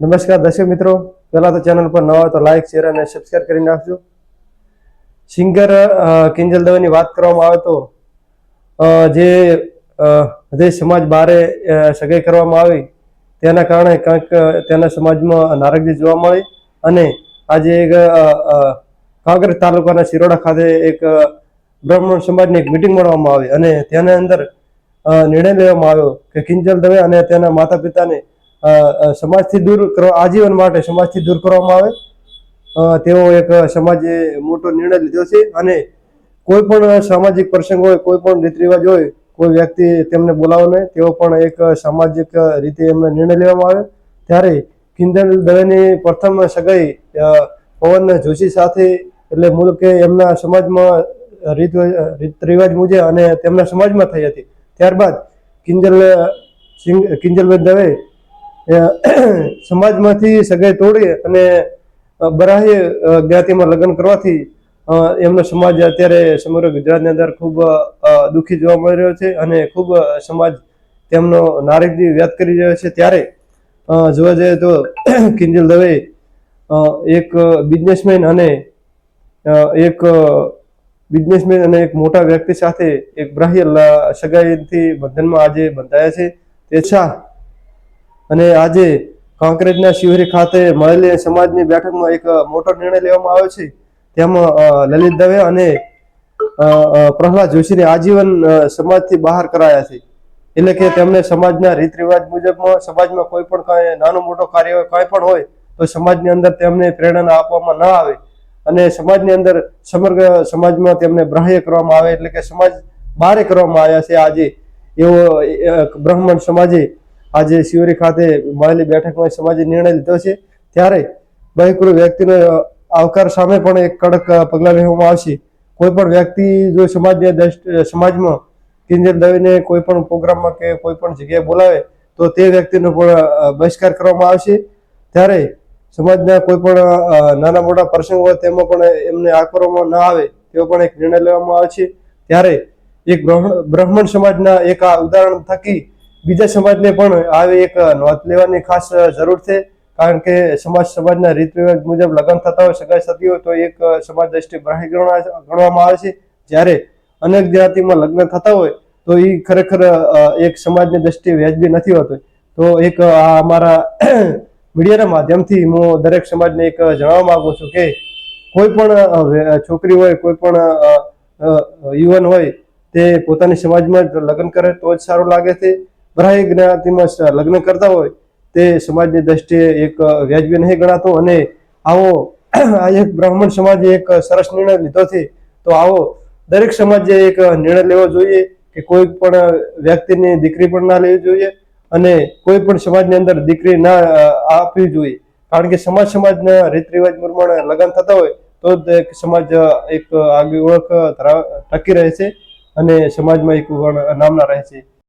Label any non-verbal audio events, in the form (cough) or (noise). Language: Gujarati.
નમસ્કાર દર્શક મિત્રો. પહેલાં તો ચેનલ પર નવા હોય તો લાઈક શેર અને સબસ્ક્રાઈબ કરી નાખજો. સિંગર કિંજલ દવેની વાત કરવામાં આવે તો જે જે સમાજ બારે સગાઈ કરવામાં આવી, તેના કારણે કંઈક તેના સમાજમાં નારાજગી જોવા મળી અને આજે એક કાંકરેજ તાલુકાના શિરોડા ખાતે એક બ્રાહ્મણ સમાજની એક મિટિંગ મળવામાં આવી અને તેના અંદર નિર્ણય લેવામાં આવ્યો કે કિંજલ દવે અને તેના માતા પિતાને સમાજથી દૂર કરવા, આજીવન માટે સમાજથી દૂર કરવામાં આવે. તેવો એક સમાજે મોટો નિર્ણય લીધો છે અને કોઈ પણ સામાજિક પ્રસંગ હોય, કોઈ પણ રીત રિવાજ હોય, કોઈ વ્યક્તિ તેમને બોલાવો નહીં તેવો પણ એક સામાજિક રીતે એમને નિર્ણય લેવામાં આવે. ત્યારે કિંજલ દવેની પ્રથમ સગાઈ પવન જોશી સાથે એટલે મૂળ કે એમના સમાજમાં રીત રીત રિવાજ મુજબ અને તેમના સમાજમાં થઈ હતી. ત્યારબાદ કિંજલ સિંગ કિંજલબેન દવે (clears throat) સમાજમાંથી સગાઈ તોડી અને બરાહ્ય બરાહી જ્ઞાતિમાં લગ્ન કરવાથી એમનો સમાજ અત્યારે સમગ્ર ગુજરાતની અંદર ખૂબ દુઃખી જોવા મળી રહ્યો છે અને ખૂબ સમાજ તેમનો નારાજગી વ્યક્ત કરી રહ્યો છે. ત્યારે જોવા જઈએ તો, (clears throat) કિંજલ દવે એક બિઝનેસમેન અને એક બિઝનેસમેન અને એક મોટા વ્યક્તિ સાથે એક બ્રાહ્ય સગાઈથી બંધનમાં આજે બંધાયા છે. તે છા અને આજે કાંકરેજના શિવરી ખાતે મળેલી સમાજની બેઠકમાં એક મોટો નિર્ણય લેવામાં આવ્યો છે. તેમાં લલિત દવે અને પ્રહલાદ જોશીને આજીવન સમાજથી બહાર કરાયા છે. એટલે કે તેમને સમાજના રીત રિવાજ મુજબમાં, સમાજમાં કોઈ પણ કાંઈ નાનો મોટો કાર્ય હોય, કાંઈ પણ હોય, તો સમાજની અંદર તેમને પ્રેરણા આપવામાં ન આવે. અને સમાજની અંદર સમગ્ર સમાજમાં તેમને ગ્રાહ્ય કરવામાં આવે, એટલે કે સમાજ બહારે કરવામાં આવ્યા છે આજે. એવો બ્રાહ્મણ સમાજે આજે શિવરી ખાતે મળેલી બેઠકમાં સમાજે નિર્ણય લીધો છે. ત્યારે બહેકુર વ્યક્તિનો આવકાર સામે પણ એક કડક પગલાં લેવામાં આવશે. કોઈ પણ વ્યક્તિ જો સમાજની સમાજમાં કિંજલ દવીને કોઈ પણ પ્રોગ્રામમાં કે કોઈ પણ જગ્યાએ બોલાવે, તો તે વ્યક્તિનો પણ બહિષ્કાર કરવામાં આવશે. ત્યારે સમાજના કોઈ પણ નાના મોટા પ્રસંગ હોય તેમાં પણ એમને આકરવામાં ન આવે તેવો પણ એક નિર્ણય લેવામાં આવે છે. ત્યારે એક બ્રાહ્મણ સમાજના એક આ ઉદાહરણ થકી બીજા સમાજને પણ આવી એક નોંધ લેવાની ખાસ જરૂર છે, કારણ કે સમાજ સમાજના રીત રિવાજ મુજબ લગ્ન થતા હોય, સગાઈ થતી હોય, તો એક સમાજ દ્રષ્ટિ ગ્રાહ્ય ગણવામાં આવે છે. જ્યારે અનેક જ્ઞાતિમાં લગ્ન થતા હોય, તો એ ખરેખર એક સમાજની દ્રષ્ટિએ વ્યાજબી નથી હોતું. તો એક આ અમારા (clears throat) મીડિયાના માધ્યમથી હું દરેક સમાજને એક જણાવવા માંગુ છું કે કોઈ પણ છોકરી હોય, કોઈ પણ યુવાન હોય, તે પોતાની સમાજમાં જ લગ્ન કરે તો જ સારું લાગે છે. બ્રાહ્ય જ્ઞાતિમાં લગ્ન કરતા હોય, તે સમાજની દ્રષ્ટિએ એક વ્યાજબી નહીં ગણાતો અને આવો આ એક બ્રાહ્મણ સમાજે એક સરસ નિર્ણય લીધો છે, તો આવો દરેક સમાજે એક નિર્ણય લેવો જોઈએ કે કોઈ પણ વ્યક્તિની દીકરી પણ ના લેવી જોઈએ અને કોઈ પણ સમાજની અંદર દીકરી ના આપવી જોઈએ. કારણ કે સમાજ સમાજના રીત રિવાજ પ્રમાણે લગ્ન થતા હોય, તો જ સમાજ એક આગવી ઓળખ ટકી રહે છે અને સમાજમાં એક નામના રહે છે.